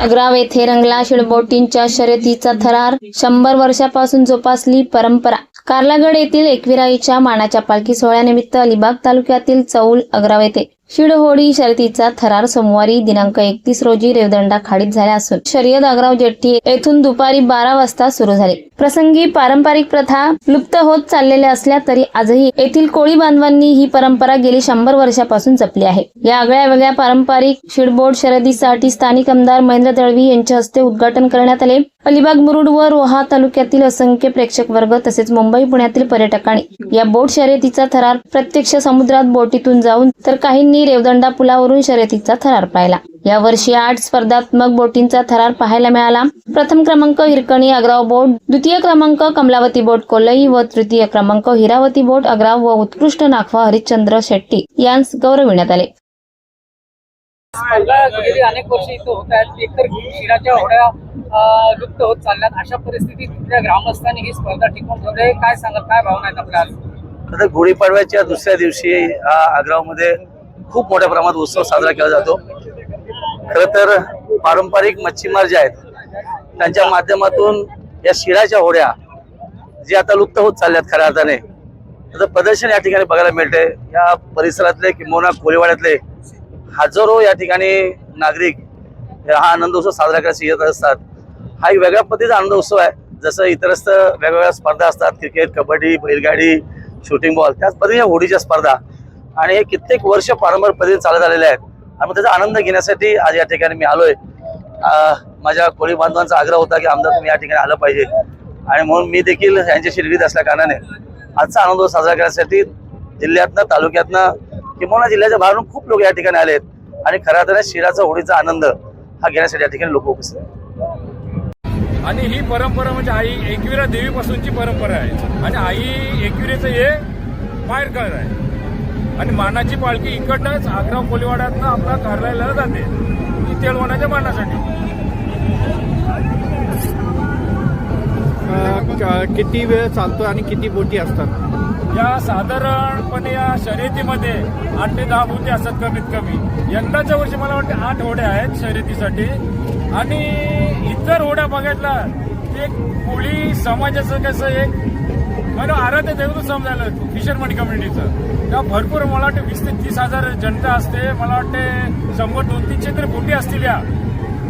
अग्राव येथे रंगला शिळबोटींच्या शर्यतीचा थरार शंभर वर्षापासून जोपासली परंपरा. कार्लागड येथील एकविराईच्या मानाच्या पालखी सोहळ्यानिमित्त अलिबाग तालुक्यातील चौल अग्राव येथे शिडहोडी शर्यतीचा थरार सोमवारी दिनांक एकतीस रोजी रेवदंडा खाडीत झाला असून शर्यत आगराव जेट्टी येथून दुपारी बारा वाजता सुरू झाली. प्रसंगी पारंपरिक प्रथा लुप्त होत चाललेल्या असल्या तरी आजही येथील कोळी बांधवांनी ही परंपरा गेली शंभर वर्षापासून जपली आहे. या आगळ्या वेगळ्या पारंपरिक शिडबोट शर्यतीसाठी स्थानिक आमदार महेंद्र दळवी यांच्या हस्ते उद्घाटन करण्यात आले. अलिबाग मुरुड व रोहा तालुक्यातील असंख्य प्रेक्षक वर्ग तसेच मुंबई पुण्यातील पर्यटकांनी या बोट शर्यतीचा थरार प्रत्यक्ष समुद्रात बोटीतून जाऊन तर काहींनी रेवदंडा पुलावरून शर्यतीचा थरार पाहिला. या वर्षी आठ स्पर्धात्मक बोटींचा थरार पाहायला मिळाला. प्रथम क्रमांक हिरकणी अग्राव बोट द्वितीय क्रमांक कमलावती बोट कोलई व तृतीय क्रमांक हिरावती बोट अग्राव व उत्कृष्ट नाखवा हरिश्चंद्र शेट्टी यांस गौरविण्यात आले. स्पर्धा गेली अनेक वर्ष इथं होत आहेत. एकतर शिराच्या होड्या लुप्त होत चालल्यात. अशा परिस्थितीत तिथल्या ग्रामस्थांनी ही स्पर्धा टिकवून ठेवली काय सांगत काय भावना आहेत आपल्या आज? आता गुढीपाडव्याच्या दुसऱ्या दिवशी आग्रावमध्ये खूप मोठ्या प्रमाणात उत्सव साजरा केला जातो. खर तर पारंपरिक मच्छीमार जे आहेत त्यांच्या माध्यमातून या शिराच्या होड्या जे आता लुप्त होत चालल्यात खऱ्या अर्थाने त्याचं प्रदर्शन या ठिकाणी बघायला मिळते या परिसरातले किंबहुना कोळीवाड्यातले हजारो या ठिकाणी नागरिक हा आनंद उत्सव साजरा करायला येत असतात. हा एक वेगळ्या पद्धतीचा आनंद उत्सव आहे. जसं इतरस्त वेगवेगळ्या स्पर्धा असतात क्रिकेट कबड्डी बैलगाडी शूटिंग बॉल त्याच पद्धतीने होडीच्या स्पर्धा आणि हे कित्येक वर्ष पारंपरिक पद्धतीने चालत आलेले आहेत. आणि मग त्याचा आनंद घेण्यासाठी आज या ठिकाणी मी आलोय. माझ्या कोळी बांधवांचा आग्रह होता की आमदार तुम्ही या ठिकाणी आलं पाहिजे. आणि म्हणून मी देखील यांच्याशी निगडीत असल्या कारणाने आजचा आनंद साजरा करण्यासाठी जिल्ह्यातनं तालुक्यातनं किंवा जिल्ह्याच्या बाहेरून खूप लोक या ठिकाणी आलेत. आणि खऱ्या तर शिराचा होळीचा आनंद हा घेण्यासाठी या ठिकाणी लोक उपस्थित आहेत. आणि ही परंपरा म्हणजे आई एकविरा देवीपासूनची परंपरा आहे. आणि आई एकविरेचं हे बाहेर काळ आहे. आणि मानाची पालखी इकडनंच आग्रा कोलीवाड्यातनं आपला कार्यालयाला जाते. ती तेलवणाच्या मानासाठी. किती वेळ चालतो आणि किती बोटी असतात? या साधारणपणे या शर्यतीमध्ये आठ ते दहा बोटी असतात कमीत कमी. यंदाच्या वर्षी मला वाटतं आठ होड्या आहेत शर्यतीसाठी. आणि इतर होड्या बघितला की एक कोळी समाजाचं कसं एक म्हणजे आराध्य दैवत समजायला फिशरमन कम्युनिटीचं त्या भरपूर मला वाटतं वीस ते तीस हजार जनता असते. मला वाटते शंभर दोन तीनशे तरी बोटी असतील या.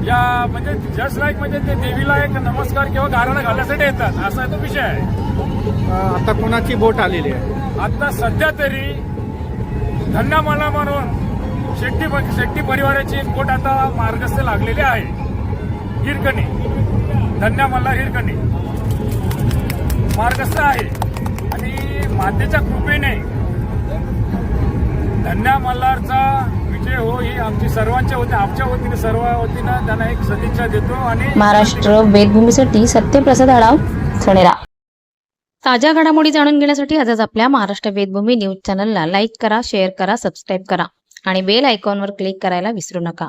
या म्हणजे जस्ट लाईक म्हणजे ते देवीला एक नमस्कार किंवा गाराला घालण्यासाठी येतात. असा तो विषय आहे. आता कोणाची बोट आलेली आहे? आता सध्या तरी धन्यामाला म्हणून शेट्टी शेट्टी परिवाराची बोट आता मार्गस्थ लागलेली आहे. हिरकणी. धन्यामाला हिरकणी. मार्गस्थ आहे. आणि मातेच्या कृपेने धन्या मल्हारचा विजय हो ही आमची सर्वांच्या वतीने आमच्या वतीने सर्व वतीनं त्यांना एक सदिच्छा देतो आणि महाराष्ट्र वेदभूमीसाठी सत्यप्रसाद आढाव सोनेरा. ताज्या घडामोडी जाणून घेण्यासाठी आजच आपल्या महाराष्ट्र वेदभूमी न्यूज चॅनलला लाईक करा शेअर करा सबस्क्राईब करा आणि बेल आयकॉनवर क्लिक करायला विसरू नका.